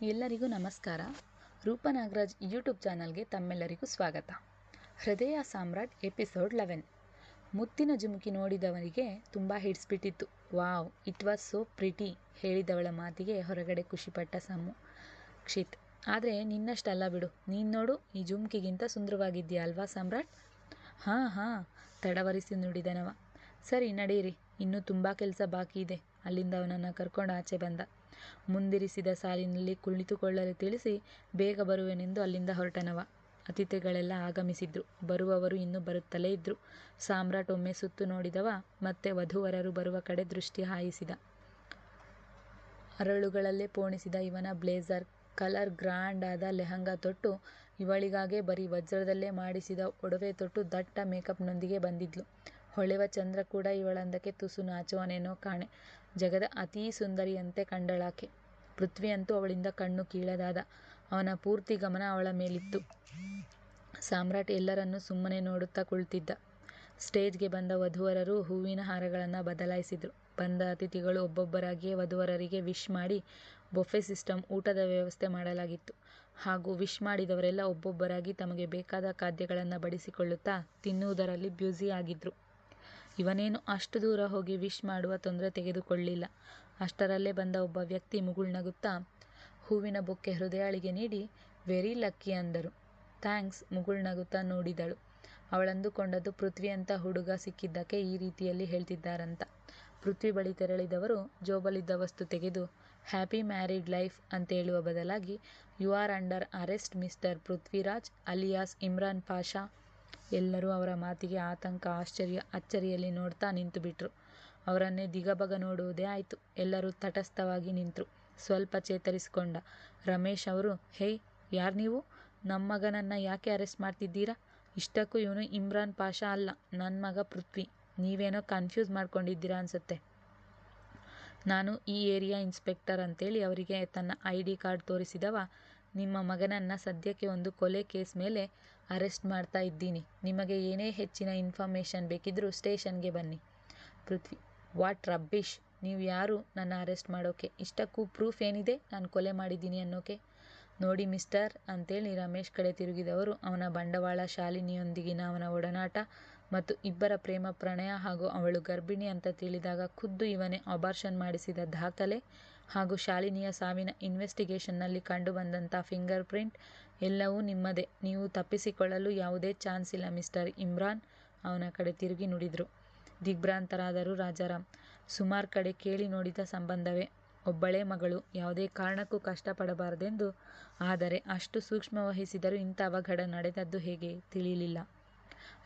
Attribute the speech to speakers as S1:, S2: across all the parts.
S1: ಎಲ್ಲರಿಗೂ ನಮಸ್ಕಾರ. ರೂಪ ನಾಗರಾಜ್ ಯೂಟ್ಯೂಬ್ ಚಾನಲ್ಗೆ ತಮ್ಮೆಲ್ಲರಿಗೂ ಸ್ವಾಗತ. ಹೃದಯ ಸಾಮ್ರಾಟ್ ಎಪಿಸೋಡ್ ಲೆವೆನ್. ಮುತ್ತಿನ ಜುಮುಕಿ ನೋಡಿದವರಿಗೆ ತುಂಬ ಹಿಡಿಸ್ಬಿಟ್ಟಿತ್ತು wow, it was so pretty, ಹೇಳಿದವಳ ಮಾತಿಗೆ ಹೊರಗಡೆ ಖುಷಿಪಟ್ಟ ಸಮು ಕ್ಷಿತ್. ಆದರೆ ನಿನ್ನಷ್ಟಲ್ಲ ಬಿಡು. ನೀನು ನೋಡು, ಈ ಜುಮ್ಕಿಗಿಂತ ಸುಂದರವಾಗಿದ್ದೀಯ ಅಲ್ವಾ ಸಾಮ್ರಾಟ್? ಹಾಂ ಹಾಂ, ತಡವರಿಸಿ ನುಡಿದನವ. ಸರಿ, ನಡೀರಿ. ಇನ್ನೂ ತುಂಬ ಕೆಲಸ ಬಾಕಿ ಇದೆ ಅಲ್ಲಿಂದ ಅವನನ್ನು ಕರ್ಕೊಂಡು ಆಚೆ ಬಂದ. ಮುಂದಿರಿಸಿದ ಸಾಲಿನಲ್ಲಿ ಕುಳಿತುಕೊಳ್ಳಲು ತಿಳಿಸಿ, ಬೇಗ ಬರುವೆನೆಂದು ಅಲ್ಲಿಂದ ಹೊರಟನವ. ಅತಿಥಿಗಳೆಲ್ಲ ಆಗಮಿಸಿದ್ರು. ಬರುವವರು ಇನ್ನೂ ಬರುತ್ತಲೇ ಇದ್ರು. ಸಾಮ್ರಾಟ್ ಒಮ್ಮೆ ಸುತ್ತು ನೋಡಿದವ, ಮತ್ತೆ ವಧುವರರು ಬರುವ ಕಡೆ ದೃಷ್ಟಿ ಹಾಯಿಸಿದ. ಅರಳುಗಳಲ್ಲೇ ಪೋಣಿಸಿದ ಇವನ ಬ್ಲೇಸರ್, ಕಲರ್ ಗ್ರ್ಯಾಂಡ್ ಆದ ಲೆಹಂಗಾ ತೊಟ್ಟು ಇವಳಿಗಾಗೆ ಬರೀ ವಜ್ರದಲ್ಲೇ ಮಾಡಿಸಿದ ಒಡವೆ ತೊಟ್ಟು ದಟ್ಟ ಮೇಕಪ್ನೊಂದಿಗೆ ಬಂದಿದ್ಲು. ಹೊಳೆವ ಚಂದ್ರ ಕೂಡ ಇವಳಂದಕ್ಕೆ ತುಸು ನಾಚುವನೇನೋ ಕಾಣೆ. ಜಗದ ಅತೀ ಸುಂದರಿಯಂತೆ ಕಂಡಳಾಕೆ. ಪೃಥ್ವಿಯಂತೂ ಅವಳಿಂದ ಕಣ್ಣು ಕೀಳದಾದ. ಅವನ ಪೂರ್ತಿ ಗಮನ ಅವಳ ಮೇಲಿತ್ತು. ಸಾಮ್ರಾಟ್ ಎಲ್ಲರನ್ನೂ ಸುಮ್ಮನೆ ನೋಡುತ್ತಾ ಕುಳಿತಿದ್ದ. ಸ್ಟೇಜ್ಗೆ ಬಂದ ವಧುವರರು ಹೂವಿನ ಹಾರಗಳನ್ನು ಬದಲಾಯಿಸಿದ್ರು. ಬಂದ ಅತಿಥಿಗಳು ಒಬ್ಬೊಬ್ಬರಾಗಿಯೇ ವಧುವರರಿಗೆ ವಿಶ್ ಮಾಡಿ ಬೊಫೆ ಸಿಸ್ಟಮ್ ಊಟದ ವ್ಯವಸ್ಥೆ ಮಾಡಲಾಗಿತ್ತು. ಹಾಗೂ ವಿಶ್ ಮಾಡಿದವರೆಲ್ಲ ಒಬ್ಬೊಬ್ಬರಾಗಿ ತಮಗೆ ಬೇಕಾದ ಖಾದ್ಯಗಳನ್ನು ಬಡಿಸಿಕೊಳ್ಳುತ್ತಾ ತಿನ್ನುವುದರಲ್ಲಿ ಬ್ಯುಸಿ ಆಗಿದ್ರು. ಇವನೇನು ಅಷ್ಟು ದೂರ ಹೋಗಿ ವಿಶ್ ಮಾಡುವ ತೊಂದರೆ ತೆಗೆದುಕೊಳ್ಳಿಲ್ಲ. ಅಷ್ಟರಲ್ಲೇ ಬಂದ ಒಬ್ಬ ವ್ಯಕ್ತಿ ಮುಗುಳ್ನಗುತ್ತಾ ಹೂವಿನ ಬೊಕ್ಕೆ ಹೃದಯಾಳಿಗೆ ನೀಡಿ, ವೆರಿ ಲಕ್ಕಿ ಅಂದರು. ಥ್ಯಾಂಕ್ಸ್ ಮುಗುಳ್ನಗುತ್ತಾ ನೋಡಿದಳು. ಅವಳಂದುಕೊಂಡದ್ದು ಪೃಥ್ವಿ ಅಂತ ಹುಡುಗ ಸಿಕ್ಕಿದ್ದಕ್ಕೆ ಈ ರೀತಿಯಲ್ಲಿ ಹೇಳ್ತಿದ್ದಾರಂತ. ಪೃಥ್ವಿ ಬಳಿ ತೆರಳಿದವರು, ಜೋಬಲಿದ್ದ ವಸ್ತು ತೆಗೆದು, ಹ್ಯಾಪಿ ಮ್ಯಾರಿಡ್ ಲೈಫ್ ಅಂತ ಹೇಳುವ ಬದಲಾಗಿ, you are under arrest mister Prithviraj alias Imran Pasha ಎಲ್ಲರೂ ಅವರ ಮಾತಿಗೆ ಆತಂಕ, ಆಶ್ಚರ್ಯ, ಅಚ್ಚರಿಯಲ್ಲಿ ನೋಡ್ತಾ ನಿಂತುಬಿಟ್ರು. ಅವರನ್ನೇ ದಿಗಬಗ ನೋಡುವುದೇ ಆಯಿತು. ಎಲ್ಲರೂ ತಟಸ್ಥವಾಗಿ ನಿಂತರು. ಸ್ವಲ್ಪ ಚೇತರಿಸಿಕೊಂಡ ರಮೇಶ್ ಅವರು ಹೇಯ್ ಯಾರ್ ನೀವು? ನಮ್ಮ ಮಗನನ್ನು ಯಾಕೆ ಅರೆಸ್ಟ್ ಮಾಡ್ತಿದ್ದೀರಾ? ಇಷ್ಟಕ್ಕೂ ಇವನು ಇಮ್ರಾನ್ ಪಾಷಾ ಅಲ್ಲ. ನನ್ನ ಮಗ ಪೃಥ್ವಿ. ನೀವೇನೋ ಕನ್ಫ್ಯೂಸ್ ಮಾಡ್ಕೊಂಡಿದ್ದೀರಾ ಅನಿಸುತ್ತೆ. ನಾನು ಈ ಏರಿಯಾ ಇನ್ಸ್ಪೆಕ್ಟರ್ ಅಂತೇಳಿ ಅವರಿಗೆ ತನ್ನ ಐ ಡಿ ಕಾರ್ಡ್ ತೋರಿಸಿದವ. ನಿಮ್ಮ ಮಗನನ್ನ ಸದ್ಯಕ್ಕೆ ಒಂದು ಕೊಲೆ ಕೇಸ್ ಮೇಲೆ ಅರೆಸ್ಟ್ ಮಾಡ್ತಾ ಇದ್ದೀನಿ. ನಿಮಗೆ ಏನೇ ಹೆಚ್ಚಿನ ಇನ್ಫಾರ್ಮೇಷನ್ ಬೇಕಿದ್ದರೂ ಸ್ಟೇಷನ್ಗೆ ಬನ್ನಿ. Prithvi, what rubbish. ನೀವು ಯಾರು? ನನ್ನ ಅರೆಸ್ಟ್ ಮಾಡೋಕೆ. ಇಷ್ಟಕ್ಕೂ ಪ್ರೂಫ್ ಏನಿದೆ? ನಾನು ಕೊಲೆ ಮಾಡಿದ್ದೀನಿ ಅನ್ನೋಕೆ. ನೋಡಿ ಮಿಸ್ಟರ್, ಅಂತೇಳಿ ರಮೇಶ್ ಕಡೆ ತಿರುಗಿದವರು. ಅವನ ಬಂಡವಾಳ ಶಾಲಿನಿಯೊಂದಿಗಿನ ಅವನ ಒಡನಾಟ ಮತ್ತು ಇಬ್ಬರ ಪ್ರೇಮ ಪ್ರಣಯ ಹಾಗೂ ಅವಳು ಗರ್ಭಿಣಿ ಅಂತ ತಿಳಿದಾಗ ಖುದ್ದು ಇವನೇ ಅಬಾರ್ಷನ್ ಮಾಡಿಸಿದ ದಾಖಲೆ ಹಾಗೂ ಶಾಲಿನಿಯ ಸಾವಿನ ಇನ್ವೆಸ್ಟಿಗೇಷನ್ನಲ್ಲಿ ಕಂಡುಬಂದಂಥ ಫಿಂಗರ್ ಪ್ರಿಂಟ್ ಎಲ್ಲವೂ ನಿಮ್ಮದೇ. ನೀವು ತಪ್ಪಿಸಿಕೊಳ್ಳಲು ಯಾವುದೇ ಚಾನ್ಸ್ ಇಲ್ಲ, ಮಿಸ್ಟರ್ ಇಮ್ರಾನ್. ಅವನ ಕಡೆ ತಿರುಗಿ ನುಡಿದ್ರು. ದಿಗ್ಭ್ರಾಂತರಾದರು ರಾಜಾರಾಮ್. ಸುಮಾರ್ ಕಡೆ ಕೇಳಿ ನೋಡಿದ ಸಂಬಂಧವೇ. ಒಬ್ಬಳೇ ಮಗಳು. ಯಾವುದೇ ಕಾರಣಕ್ಕೂ ಕಷ್ಟಪಡಬಾರದೆಂದು. ಆದರೆ ಅಷ್ಟು ಸೂಕ್ಷ್ಮ ವಹಿಸಿದರೂ ಇಂಥ ಅವಘಡ ನಡೆದದ್ದು ಹೇಗೆ ತಿಳಿಯಲಿಲ್ಲ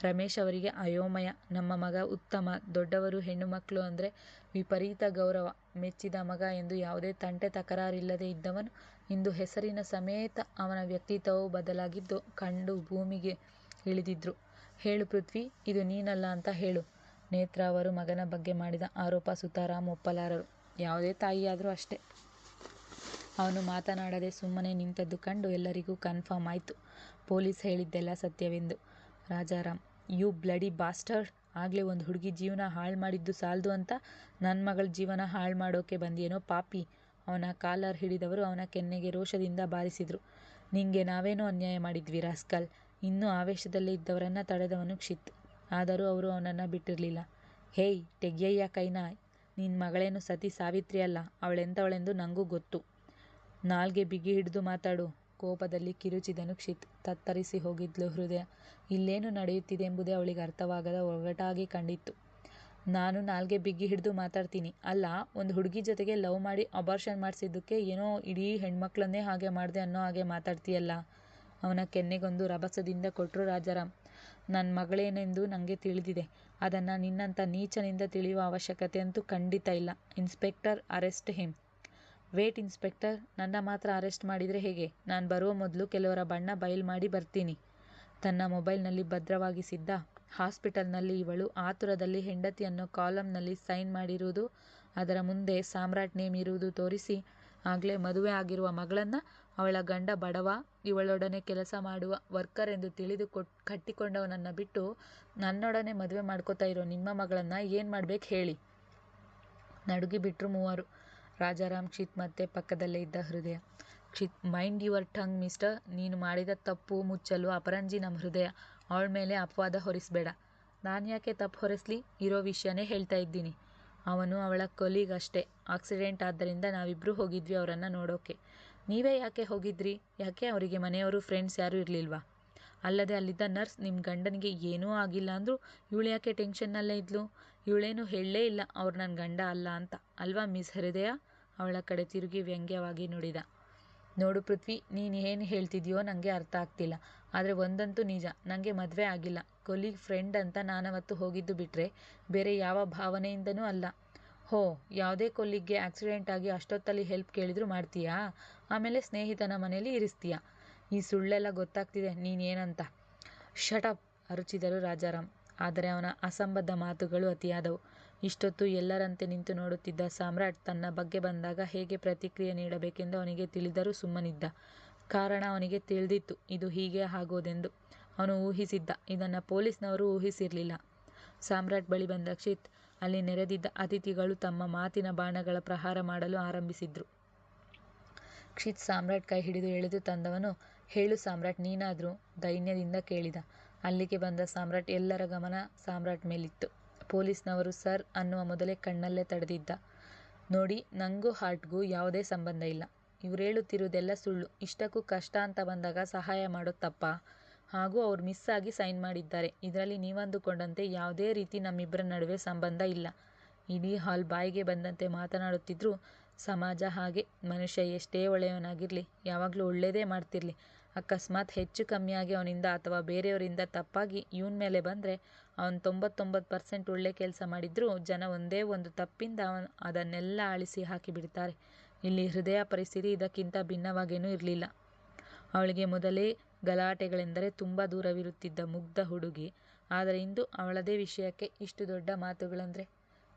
S1: ರಮೇಶ್ ಅವರಿಗೆ ಅಯೋಮಯ. ನಮ್ಮ ಮಗ ಉತ್ತಮ. ದೊಡ್ಡವರು ಹೆಣ್ಣು ಮಕ್ಕಳು ಅಂದರೆ ವಿಪರೀತ ಗೌರವ. ಮೆಚ್ಚಿದ ಮಗ ಎಂದು ಯಾವುದೇ ತಂಟೆ ತಕರಾರಿಲ್ಲದೆ ಇದ್ದವನು ಇಂದು ಹೆಸರಿನ ಸಮೇತ ಅವನ ವ್ಯಕ್ತಿತ್ವವು ಬದಲಾಗಿದ್ದು ಕಂಡು ಭೂಮಿಗೆ ಇಳಿದಿದ್ರು. ಹೇಳು ಪೃಥ್ವಿ, ಇದು ನೀನಲ್ಲ ಅಂತ ಹೇಳು ನೇತ್ರ ಅವರು ಮಗನ ಬಗ್ಗೆ ಮಾಡಿದ ಆರೋಪ ಸುತಾರಾಮ್ ಒಪ್ಪಲಾರರು. ಯಾವುದೇ ತಾಯಿಯಾದರೂ ಅಷ್ಟೇ. ಅವನು ಮಾತನಾಡದೆ ಸುಮ್ಮನೆ ನಿಂತದ್ದು ಕಂಡು ಎಲ್ಲರಿಗೂ ಕನ್ಫರ್ಮ್ ಆಯಿತು. ಪೊಲೀಸ್ ಹೇಳಿದ್ದೆಲ್ಲ ಸತ್ಯವೆಂದು. ರಾಜಾರಾಮ್ ಯು ಬ್ಲಡಿ ಬಾಸ್ಟರ್ಡ್ ಆಗಲೇ ಒಂದು ಹುಡುಗಿ ಜೀವನ ಹಾಳು ಮಾಡಿದ್ದು ಸಾಲದು ಅಂತ ನನ್ನ ಮಗಳ ಜೀವನ ಹಾಳು ಮಾಡೋಕೆ ಬಂದಿಯೇನೋ ಪಾಪಿ. ಅವನ ಕಾಲರ್ ಹಿಡಿದವರು ಅವನ ಕೆನ್ನೆಗೆ ರೋಷದಿಂದ ಬಾರಿಸಿದರು. ನಿಂಗೆ ನಾವೇನೋ ಅನ್ಯಾಯ ಮಾಡಿದ್ವಿ ರಾಸ್ಕಲ್. ಇನ್ನೂ ಆವೇಶದಲ್ಲೇ ಇದ್ದವರನ್ನು ತಡೆದವನು ಕ್ಷಿತ್. ಆದರೂ ಅವರು ಅವನನ್ನು ಬಿಟ್ಟಿರಲಿಲ್ಲ. ಹೇಯ್, ತೆಗ್ಯಯ್ಯ ಕೈನ. ನಿನ್ನ ಮಗಳೇನು ಸತಿ ಸಾವಿತ್ರಿ ಅಲ್ಲ. ಅವಳೆಂಥವಳೆಂದು ನನಗೂ ಗೊತ್ತು. ನಾಲ್ಗೆ ಬಿಗಿ ಹಿಡಿದು ಮಾತಾಡು. ಕೋಪದಲ್ಲಿ ಕಿರುಚಿದನು ಕ್ಷಿತ್ ತತ್ತರಿಸಿ ಹೋಗಿದ್ಲು ಹೃದಯ. ಇಲ್ಲೇನು ನಡೆಯುತ್ತಿದೆ ಎಂಬುದೇ ಅವಳಿಗೆ ಅರ್ಥವಾಗದ ಒಗಟಾಗಿ ಕಂಡಿತ್ತು. ನಾನು ನಾಲ್ಗೆ ಬಿಗ್ಗಿ ಹಿಡಿದು ಮಾತಾಡ್ತೀನಿ. ಅಲ್ಲ, ಒಂದು ಹುಡುಗಿ ಜೊತೆಗೆ ಲವ್ ಮಾಡಿ ಅಬಾರ್ಷನ್ ಮಾಡಿಸಿದ್ದಕ್ಕೆ ಏನೋ ಇಡೀ ಹೆಣ್ಮಕ್ಳನ್ನೇ ಹಾಗೆ ಮಾಡಿದೆ ಅನ್ನೋ ಹಾಗೆ ಮಾತಾಡ್ತೀಯಲ್ಲ? ಅವನ ಕೆನ್ನೆಗೊಂದು ರಭಸದಿಂದ ಕೊಟ್ಟರು ರಾಜಾರಾಮ್. ನನ್ನ ಮಗಳೇನೆಂದು ನನಗೆ ತಿಳಿದಿದೆ. ಅದನ್ನು ನಿನ್ನಂಥ ನೀಚನಿಂದ ತಿಳಿಯುವ ಅವಶ್ಯಕತೆ ಅಂತೂ ಖಂಡಿತ ಇಲ್ಲ. Inspector arrest him. Wait inspector, ನನ್ನ ಮಾತ್ರ ಅರೆಸ್ಟ್ ಮಾಡಿದರೆ ಹೇಗೆ? ನಾನು ಬರುವ ಮೊದಲು ಕೆಲವರ ಬಣ್ಣ ಬಯಲು ಮಾಡಿ ಬರ್ತೀನಿ. ತನ್ನ ಮೊಬೈಲ್ನಲ್ಲಿ ಭದ್ರವಾಗಿಸಿದ್ದ ಹಾಸ್ಪಿಟಲ್ನಲ್ಲಿ ಇವಳು ಆತುರದಲ್ಲಿ ಹೆಂಡತಿಯನ್ನು ಕಾಲಮ್ನಲ್ಲಿ ಸೈನ್ ಮಾಡಿರುವುದು, ಅದರ ಮುಂದೆ ಸಾಮ್ರಾಟ್ ನೇಮ್ ಇರುವುದು ತೋರಿಸಿ, ಆಗಲೇ ಮದುವೆ ಆಗಿರುವ ಮಗಳನ್ನು ಅವಳ ಗಂಡ ಬಡವ, ಇವಳೊಡನೆ ಕೆಲಸ ಮಾಡುವ ವರ್ಕರ್ ಎಂದು ತಿಳಿದು ಕೊಟ್, ಕಟ್ಟಿಕೊಂಡವನನ್ನು ಬಿಟ್ಟು ನನ್ನೊಡನೆ ಮದುವೆ ಮಾಡ್ಕೋತಾ ಇರೋ ನಿಮ್ಮ ಮಗಳನ್ನು ಏನು ಮಾಡ್ಬೇಕು ಹೇಳಿ? ನಡುಗಿ ಬಿಟ್ಟರು ಮೂವರು. ರಾಜಾರಾಮ್ ಕ್ಷಿತ್ ಮತ್ತೆ ಪಕ್ಕದಲ್ಲೇ ಇದ್ದ ಹೃದಯ. Kshith, mind your tongue, mister. ನೀನು ಮಾಡಿದ ತಪ್ಪು ಮುಚ್ಚಲು ಅಪರಂಜಿ ನಮ್ಮ ಹೃದಯ. ಅವಳ ಮೇಲೆ ಅಪವಾದ ಹೊರಿಸ್ಬೇಡ. ನಾನ್ಯಾಕೆ ತಪ್ಪು ಹೊರಿಸ್ಲಿ? ಇರೋ ವಿಷಯನೇ ಹೇಳ್ತಾ ಇದ್ದೀನಿ. ಅವನು ಅವಳ ಕೊಲೀಗ್ ಅಷ್ಟೇ ಆಕ್ಸಿಡೆಂಟ್ ಆದ್ದರಿಂದ ನಾವಿಬ್ಬರೂ ಹೋಗಿದ್ವಿ ಅವರನ್ನು ನೋಡೋಕೆ. ನೀವೇ ಯಾಕೆ ಹೋಗಿದ್ರಿ? ಯಾಕೆ ಅವರಿಗೆ ಮನೆಯವರು, ಫ್ರೆಂಡ್ಸ್ ಯಾರೂ ಇರಲಿಲ್ವಾ? ಅಲ್ಲದೆ ಅಲ್ಲಿದ್ದ ನರ್ಸ್ ನಿಮ್ಮ ಗಂಡನಿಗೆ ಏನೂ ಆಗಿಲ್ಲ ಅಂದರೂ, ಇವಳು ಯಾಕೆ ಟೆನ್ಷನ್ನಲ್ಲೇ ಇದ್ಲು? ಇವಳೇನು ಹೇಳಲೇ ಇಲ್ಲ. ಅವ್ರು ನನ್ನ ಗಂಡ ಅಲ್ಲ ಅಂತ. ಅಲ್ವಾ ಮಿಸ್ ಹೃದಯ? ಅವಳ ಕಡೆ ತಿರುಗಿ ವ್ಯಂಗ್ಯವಾಗಿ ನುಡಿದ. ನೋಡು ಪೃಥ್ವಿ, ನೀನು ಏನು ಹೇಳ್ತಿದ್ಯೋ ನನಗೆ ಅರ್ಥ ಆಗ್ತಿಲ್ಲ. ಆದರೆ ಒಂದಂತೂ ನಿಜ ನನಗೆ ಮದುವೆ ಆಗಿಲ್ಲ. ಕೊಲೀಗ್ ಫ್ರೆಂಡ್ ಅಂತ ನಾನವತ್ತು ಹೋಗಿದ್ದು ಬಿಟ್ಟರೆ ಬೇರೆ ಯಾವ ಭಾವನೆಯಿಂದನೂ ಅಲ್ಲ. ಹೋ, ಯಾವುದೇ ಕೊಲ್ಲಿಗೆ ಆಕ್ಸಿಡೆಂಟ್ ಆಗಿ ಅಷ್ಟೊತ್ತಲ್ಲಿ ಹೆಲ್ಪ್ ಕೇಳಿದ್ರು ಮಾಡ್ತೀಯಾ? ಆಮೇಲೆ ಸ್ನೇಹಿತನ ಮನೇಲಿ ಇರಿಸ್ತೀಯ. ಈ ಸುಳ್ಳೆಲ್ಲ ಗೊತ್ತಾಗ್ತಿದೆ ನೀನೇನಂತ ಶಟಪ್, ಅರುಚಿದರು ರಾಜಾರಾಮ್. ಆದರೆ ಅವನ ಅಸಂಬದ್ಧ ಮಾತುಗಳು ಅತಿಯಾದವು. ಇಷ್ಟೊತ್ತು ಎಲ್ಲರಂತೆ ನಿಂತು ನೋಡುತ್ತಿದ್ದ ಸಾಮ್ರಾಟ್ ತನ್ನ ಬಗ್ಗೆ ಬಂದಾಗ ಹೇಗೆ ಪ್ರತಿಕ್ರಿಯೆ ನೀಡಬೇಕೆಂದು ಅವನಿಗೆ ತಿಳಿದರೂ ಸುಮ್ಮನಿದ್ದ. ಕಾರಣ ಅವನಿಗೆ ತಿಳಿದಿತ್ತು, ಇದು ಹೀಗೆ ಆಗೋದೆಂದು. ಅವನು ಊಹಿಸಿದ್ದ, ಇದನ್ನು ಪೊಲೀಸ್ನವರು ಊಹಿಸಿರಲಿಲ್ಲ. ಸಾಮ್ರಾಟ್ ಬಳಿ ಬಂದ ಕ್ಷಿತ್, ಅಲ್ಲಿ ನೆರೆದಿದ್ದ ಅತಿಥಿಗಳು ತಮ್ಮ ಮಾತಿನ ಬಾಣಗಳ ಪ್ರಹಾರ ಮಾಡಲು ಆರಂಭಿಸಿದ್ರು. ಕ್ಷಿತ್ ಸಾಮ್ರಾಟ್ ಕೈ ಹಿಡಿದು ಎಳೆದು ತಂದವನು, ಹೇಳು ಸಾಮ್ರಾಟ್, ನೀನಾದರೂ ದೈನ್ಯದಿಂದ ಕೇಳಿದ. ಅಲ್ಲಿಗೆ ಬಂದ ಸಾಮ್ರಾಟ್ ಎಲ್ಲರ ಗಮನ ಸಾಮ್ರಾಟ್ ಮೇಲಿತ್ತು. ಪೊಲೀಸ್ನವರು ಸರ್ ಅನ್ನುವ ಮೊದಲೇ ಕಣ್ಣಲ್ಲೇ ತಡೆದಿದ್ದ. ನೋಡಿ, ನಂಗೂ ಹಾರ್ಟ್ಗೂ ಯಾವುದೇ ಸಂಬಂಧ ಇಲ್ಲ. ಇವ್ರು ಹೇಳುತ್ತಿರುವುದೆಲ್ಲ ಸುಳ್ಳು. ಇಷ್ಟಕ್ಕೂ ಕಷ್ಟ ಅಂತ ಬಂದಾಗ ಸಹಾಯ ಮಾಡೋದು ತಪ್ಪಾ. ಹಾಗೂ ಅವ್ರು ಮಿಸ್ ಆಗಿ ಸೈನ್ ಮಾಡಿದ್ದಾರೆ. ಇದರಲ್ಲಿ ನೀವಂದುಕೊಂಡಂತೆ ಯಾವುದೇ ರೀತಿ ನಮ್ಮಿಬ್ಬರ ನಡುವೆ ಸಂಬಂಧ ಇಲ್ಲ. ಇಡೀ ಹಾಲ್ ಬಾಯಿಗೆ ಬಂದಂತೆ ಮಾತನಾಡುತ್ತಿದ್ದರೂ ಸಮಾಜ. ಹಾಗೆ ಮನುಷ್ಯ ಎಷ್ಟೇ ಒಳ್ಳೆಯವನಾಗಿರಲಿ, ಯಾವಾಗಲೂ ಒಳ್ಳೆಯದೇ ಮಾಡ್ತಿರ್ಲಿ. ಅಕಸ್ಮಾತ್ ಹೆಚ್ಚು ಕಮ್ಮಿಯಾಗಿ ಅವನಿಂದ ಅಥವಾ ಬೇರೆಯವರಿಂದ ತಪ್ಪಾಗಿ ಇವನ ಮೇಲೆ ಬಂದರೆ ಅವನು ತೊಂಬತ್ತೊಂಬತ್ತು ಪರ್ಸೆಂಟ್ ಒಳ್ಳೆ ಕೆಲಸ ಮಾಡಿದರೂ, ಜನ ಒಂದೇ ಒಂದು ತಪ್ಪಿಂದ ಅವನು ಅದನ್ನೆಲ್ಲ ಅಳಿಸಿ ಹಾಕಿಬಿಡ್ತಾರೆ ಇಲ್ಲಿ ಹೃದಯ ಪರಿಸ್ಥಿತಿ ಇದಕ್ಕಿಂತ ಭಿನ್ನವಾಗೇನೂ ಇರಲಿಲ್ಲ. ಅವಳಿಗೆ ಮೊದಲೇ ಗಲಾಟೆಗಳೆಂದರೆ ತುಂಬ ದೂರವಿರುತ್ತಿದ್ದ ಮುಗ್ಧ ಹುಡುಗಿ. ಆದರೆ ಇಂದು ಅವಳದೇ ವಿಷಯಕ್ಕೆ ಇಷ್ಟು ದೊಡ್ಡ ಮಾತುಗಳಂದರೆ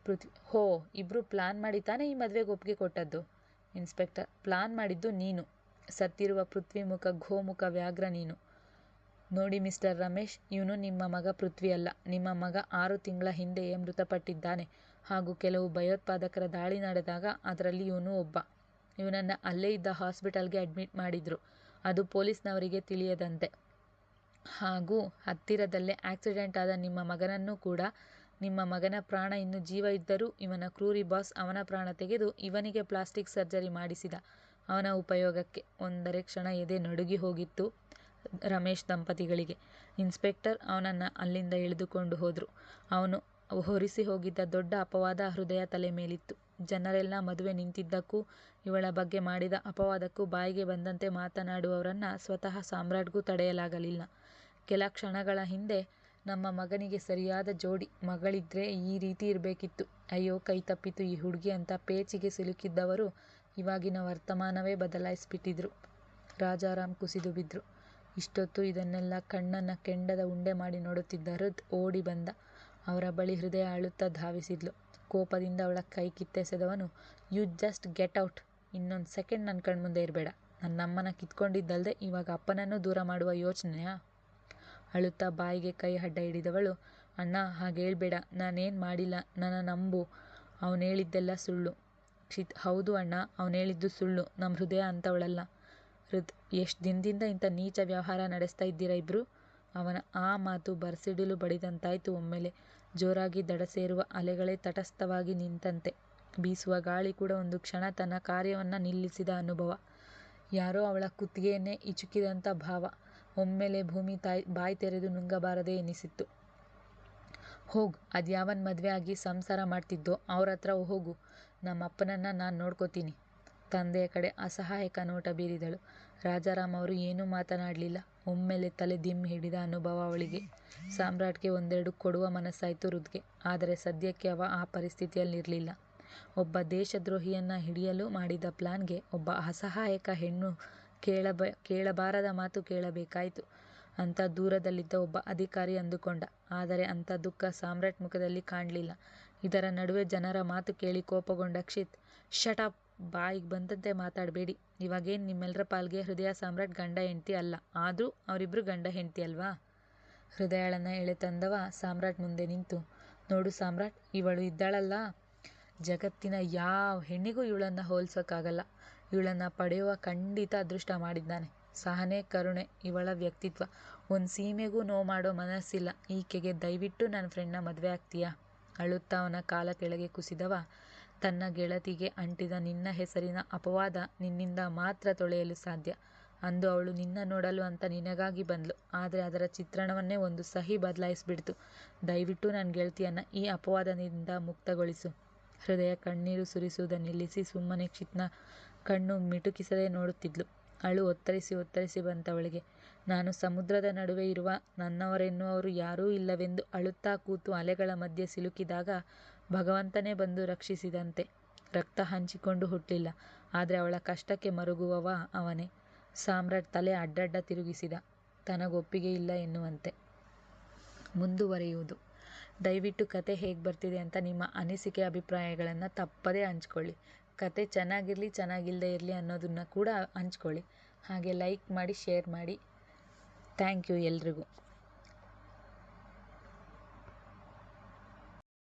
S1: ಪೃಥ್ವಿ ಹೋ ಇಬ್ಬರು ಪ್ಲಾನ್ ಮಾಡಿ ತಾನೇ ಈ ಮದುವೆಗೆ ಒಪ್ಪಿಗೆ ಕೊಟ್ಟದ್ದು? ಇನ್ಸ್ಪೆಕ್ಟರ್, ಪ್ಲಾನ್ ಮಾಡಿದ್ದು ನೀನು. ಸತ್ತಿರುವ ಪೃಥ್ವಿ ಮುಖ ವ್ಯಾಘ್ರ ನೀನು. ನೋಡಿ ಮಿಸ್ಟರ್ ರಮೇಶ್, ಇವನು ನಿಮ್ಮ ಮಗ ಪೃಥ್ವಿ ಅಲ್ಲ ನಿಮ್ಮ ಮಗ ಆರು ತಿಂಗಳ ಹಿಂದೆಯೇ ಮೃತಪಟ್ಟಿದ್ದಾನೆ. ಹಾಗೂ ಕೆಲವು ಭಯೋತ್ಪಾದಕರ ದಾಳಿ ನಡೆದಾಗ ಅದರಲ್ಲಿ ಇವನು ಒಬ್ಬ. ಇವನನ್ನು ಅಲ್ಲೇ ಇದ್ದ ಹಾಸ್ಪಿಟಲ್ಗೆ ಅಡ್ಮಿಟ್ ಮಾಡಿದ್ರು. ಅದು ಪೊಲೀಸ್ನವರಿಗೆ ತಿಳಿಯದಂತೆ. ಹಾಗೂ ಹತ್ತಿರದಲ್ಲೇ ಆಕ್ಸಿಡೆಂಟ್ ಆದ ನಿಮ್ಮ ಮಗನನ್ನೂ ಕೂಡ, ನಿಮ್ಮ ಮಗನ ಪ್ರಾಣ ಇನ್ನು ಜೀವ ಇದ್ದರೂ ಇವನ ಕ್ರೂರಿ ಬಾಸ್ ಅವನ ಪ್ರಾಣ ತೆಗೆದು ಇವನಿಗೆ ಪ್ಲಾಸ್ಟಿಕ್ ಸರ್ಜರಿ ಮಾಡಿಸಿದ. ಅವನ ಉಪಯೋಗಕ್ಕೆ ಒಂದರೆ ಕ್ಷಣ ಎದೆ ನಡುಗಿ ಹೋಗಿತ್ತು. ರಮೇಶ್ ದಂಪತಿಗಳಿಗೆ. ಇನ್ಸ್ಪೆಕ್ಟರ್ ಅವನನ್ನ ಅಲ್ಲಿಂದ ಎಳೆದುಕೊಂಡು ಹೋದ್ರು. ಅವನು ಹೊರಿಸಿ ಹೋಗಿದ್ದ ದೊಡ್ಡ ಅಪವಾದ ಹೃದಯ ತಲೆ ಮೇಲಿತ್ತು. ಜನರೆಲ್ಲ ಮದುವೆ ನಿಂತಿದ್ದಕ್ಕೂ, ಇವಳ ಬಗ್ಗೆ ಮಾಡಿದ ಅಪವಾದಕ್ಕೂ ಬಾಯಿಗೆ ಬಂದಂತೆ ಮಾತನಾಡುವವರನ್ನು ಸ್ವತಃ ಸಾಮ್ರಾಟ್ಗೂ ತಡೆಯಲಾಗಲಿಲ್ಲ. ಕೆಲ ಕ್ಷಣಗಳ ಹಿಂದೆ ನಮ್ಮ ಮಗನಿಗೆ ಸರಿಯಾದ ಜೋಡಿ ಮಗಳಿದ್ರೆ ಈ ರೀತಿ ಇರಬೇಕಿತ್ತು. ಅಯ್ಯೋ, ಕೈ ತಪ್ಪಿತು ಈ ಹುಡುಗಿ ಅಂತ ಪೇಚಿಗೆ ಸಿಲುಕಿದ್ದವರು ಇವಾಗಿನ ವರ್ತಮಾನವೇ ಬದಲಾಯಿಸಿಬಿಟ್ಟಿದ್ರು. ರಾಜಾರಾಮ್ ಕುಸಿದು ಬಿದ್ರು. ಇಷ್ಟೊತ್ತು ಇದನ್ನೆಲ್ಲ ಕಣ್ಣನ್ನ ಕೆಂಡದ ಉಂಡೆ ಮಾಡಿ ನೋಡುತ್ತಿದ್ದ ಹೃದ್ ಓಡಿ ಬಂದ. ಅವರ ಬಳಿ ಹೃದಯ ಅಳುತ್ತಾ ಧಾವಿಸಿದ್ಲು. ಕೋಪದಿಂದ ಅವಳ ಕೈ ಕಿತ್ತೆಸೆದವನು ಯು ಜಸ್ಟ್ ಗೆಟ್ ಔಟ್ ಇನ್ನೊಂದು ಸೆಕೆಂಡ್ ನನ್ನ ಕಣ್ಮುಂದೆ ಇರಬೇಡ. ನನ್ನಮ್ಮನ ಕಿತ್ಕೊಂಡಿದ್ದಲ್ದೆ ಇವಾಗ ಅಪ್ಪನನ್ನು ದೂರ ಮಾಡುವ ಯೋಚನೆಯಾ ಅಳುತ್ತಾ ಬಾಯಿಗೆ ಕೈ ಅಡ್ಡ ಹಿಡಿದವಳು, ಅಣ್ಣ, ಹಾಗೆ ಹೇಳ್ಬೇಡ. ನಾನೇನು ಮಾಡಿಲ್ಲ. ನನ್ನ ನಂಬು. ಅವನು ಹೇಳಿದ್ದೆಲ್ಲ ಸುಳ್ಳು. ಕ್ಷಿತ್ ಹೌದು ಅಣ್ಣ. ಅವನು ಹೇಳಿದ್ದು ಸುಳ್ಳು. ನಮ್ಮ ಹೃದಯ ಅಂಥವಳಲ್ಲ ಹೃದ್ ಎಷ್ಟು ದಿನದಿಂದ ಇಂಥ ನೀಚ ವ್ಯವಹಾರ ನಡೆಸ್ತಾ ಇದ್ದೀರಾ ಇಬ್ರು? ಅವನ ಆ ಮಾತು ಬರ್ಸಿಡಿಲು ಬಡಿದಂತಾಯಿತು ಒಮ್ಮೆಲೆ. ಜೋರಾಗಿ ದಡ ಸೇರುವ ಅಲೆಗಳೇ ತಟಸ್ಥವಾಗಿ ನಿಂತಂತೆ. ಬೀಸುವ ಗಾಳಿ ಕೂಡ ಒಂದು ಕ್ಷಣ ತನ್ನ ಕಾರ್ಯವನ್ನ ನಿಲ್ಲಿಸಿದ ಅನುಭವ. ಯಾರೋ ಅವಳ ಕುತ್ತಿಗೆಯನ್ನೇ ಇಚುಕಿದಂಥ ಭಾವ. ಒಮ್ಮೆಲೆ ಭೂಮಿ ತಾಯಿ, ಬಾಯಿ ತೆರೆದು ನುಂಗಬಾರದೆ ಎನಿಸಿತ್ತು. ಹೋಗು, ಅದ್ಯಾವನ್ ಮದ್ವೆ ಆಗಿ ಸಂಸಾರ ಮಾಡ್ತಿದ್ದೋ ಅವ್ರ ಹತ್ರ ಹೋಗು. ನಮ್ಮಪ್ಪನನ್ನ ನಾನ್ ನಾನು ನೋಡ್ಕೋತೀನಿ. ತಂದೆಯ ಕಡೆ ಅಸಹಾಯಕ ನೋಟ ಬೀರಿದಳು. ರಾಜಾರಾಮ್ ಅವರು ಏನೂ ಮಾತನಾಡಲಿಲ್ಲ. ಒಮ್ಮೆಲೆ ತಲೆ ದಿಮ್ಮಿ ಹಿಡಿದ ಅನುಭವ ಅವಳಿಗೆ. ಸಾಮ್ರಾಟ್ಗೆ ಒಂದೆರಡು ಕೊಡುವ ಮನಸ್ಸಾಯಿತು ರುದ್ಗೆ ಆದರೆ ಸದ್ಯಕ್ಕೆ ಅವ ಆ ಪರಿಸ್ಥಿತಿಯಲ್ಲಿರಲಿಲ್ಲ. ಒಬ್ಬ ದೇಶದ್ರೋಹಿಯನ್ನ ಹಿಡಿಯಲು ಮಾಡಿದ ಪ್ಲಾನ್ಗೆ ಒಬ್ಬ ಅಸಹಾಯಕ ಹೆಣ್ಣು ಕೇಳಬ, ಕೇಳಬಾರದ ಮಾತು ಕೇಳಬೇಕಾಯಿತು. ಅಂತ ದೂರದಲ್ಲಿದ್ದ ಒಬ್ಬ ಅಧಿಕಾರಿ ಅಂದುಕೊಂಡ. ಆದರೆ ಅಂಥ ದುಃಖ ಸಾಮ್ರಾಟ್ ಮುಖದಲ್ಲಿ ಕಾಣಲಿಲ್ಲ. ಇದರ ನಡುವೆ ಜನರ ಮಾತು ಕೇಳಿ ಕೋಪಗೊಂಡ ಕ್ಷಿತ್ ಶಟಪ್ ಬಾಯಿಗೆ ಬಂದಂತೆ ಮಾತಾಡಬೇಡಿ ಇವಾಗೇನು ನಿಮ್ಮೆಲ್ಲರ ಪಾಲ್ಗೆ ಹೃದಯ ಸಾಮ್ರಾಟ್ ಗಂಡ ಹೆಂಡ್ತಿ ಅಲ್ಲ ಆದರೂ ಅವರಿಬ್ಬರು ಗಂಡ ಹೆಂಡ್ತಿ ಅಲ್ವಾ ಹೃದಯಾಳನ್ನ ಎಳೆ ತಂದವ ಸಾಮ್ರಾಟ್ ಮುಂದೆ ನಿಂತು ನೋಡು ಸಾಮ್ರಾಟ್ ಇವಳು ಇದ್ದಾಳಲ್ಲ ಜಗತ್ತಿನ ಯಾವ ಹೆಣ್ಣಿಗೂ ಇವಳನ್ನು ಹೋಲ್ಸೋಕ್ಕಾಗಲ್ಲ ಇವಳನ್ನ ಪಡೆಯುವ ಖಂಡಿತ ಅದೃಷ್ಟ ಮಾಡಿದ್ದಾನೆ. ಸಹನೆ, ಕರುಣೆ ಇವಳ ವ್ಯಕ್ತಿತ್ವ. ಒಂದ್ ಸೀಮೆಗೂ ನೋವ್ ಮಾಡೋ ಮನಸ್ಸಿಲ್ಲ ಈಕೆಗೆ ದಯವಿಟ್ಟು ನನ್ ಫ್ರೆಂಡ್ನ ಮದ್ವೆ ಆಗ್ತೀಯಾ? ಅಳುತ್ತಾ ಅವನ ಕಾಲ ಕೆಳಗೆ ಕುಸಿದವ, ತನ್ನ ಗೆಳತಿಗೆ ಅಂಟಿದ ನಿನ್ನ ಹೆಸರಿನ ಅಪವಾದ ನಿನ್ನಿಂದ ಮಾತ್ರ ತೊಳೆಯಲು ಸಾಧ್ಯ. ಅಂದು ಅವಳು ನಿನ್ನ ನೋಡಲು ಅಂತ ನಿನಗಾಗಿ ಬಂದ್ಲು. ಆದರೆ ಅದರ ಚಿತ್ರಣವನ್ನೇ ಒಂದು ಸಹಿ ಬದಲಾಯಿಸ್ಬಿಡ್ತು. ದಯವಿಟ್ಟು ನನ್ನ ಗೆಳತಿಯನ್ನ ಈ ಅಪವಾದದಿಂದ ಮುಕ್ತಗೊಳಿಸು. ಹೃದಯ ಕಣ್ಣೀರು ಸುರಿಸುವುದ ನಿಲ್ಲಿಸಿ ಸುಮ್ಮನೆ ಕ್ಷಿತ್ನ ಕಣ್ಣು ಮಿಟುಕಿಸದೆ ನೋಡುತ್ತಿದ್ಲು. ಅಳು ಒತ್ತರಿಸಿ ಒತ್ತರಿಸಿ ಬಂತವಳಿಗೆ. ನಾನು ಸಮುದ್ರದ ನಡುವೆ ಇರುವ ನನ್ನವರೆನ್ನುವರು ಯಾರೂ ಇಲ್ಲವೆಂದು ಅಳುತ್ತಾ ಕೂತು ಅಲೆಗಳ ಮಧ್ಯೆ ಸಿಲುಕಿದಾಗ ಭಗವಂತನೇ ಬಂದು ರಕ್ಷಿಸಿದಂತೆ. ರಕ್ತ ಹಂಚಿಕೊಂಡು ಹುಟ್ಟಲಿಲ್ಲ ಆದರೆ ಅವಳ ಕಷ್ಟಕ್ಕೆ ಮರುಗುವವ ಅವನೇ. ಸಾಮ್ರಾಟ್ ತಲೆ ಅಡ್ಡಡ್ಡ ತಿರುಗಿಸಿದ, ತನಗೊಪ್ಪಿಗೆ ಇಲ್ಲ ಎನ್ನುವಂತೆ. ಮುಂದುವರಿಯುವುದು. ದಯವಿಟ್ಟು ಕತೆ ಹೇಗೆ ಬರ್ತಿದೆ ಅಂತ ನಿಮ್ಮ ಅನಿಸಿಕೆ ಅಭಿಪ್ರಾಯಗಳನ್ನು ತಪ್ಪದೇ ಹಂಚ್ಕೊಳ್ಳಿ. ಕತೆ ಚೆನ್ನಾಗಿರಲಿ ಚೆನ್ನಾಗಿಲ್ಲದೆ ಇರಲಿ ಅನ್ನೋದನ್ನು ಕೂಡ ಹಂಚ್ಕೊಳ್ಳಿ. ಹಾಗೆ ಲೈಕ್ ಮಾಡಿ ಶೇರ್ ಮಾಡಿ ಥ್ಯಾಂಕ್ ಯು ಎಲ್ರಿಗೂ.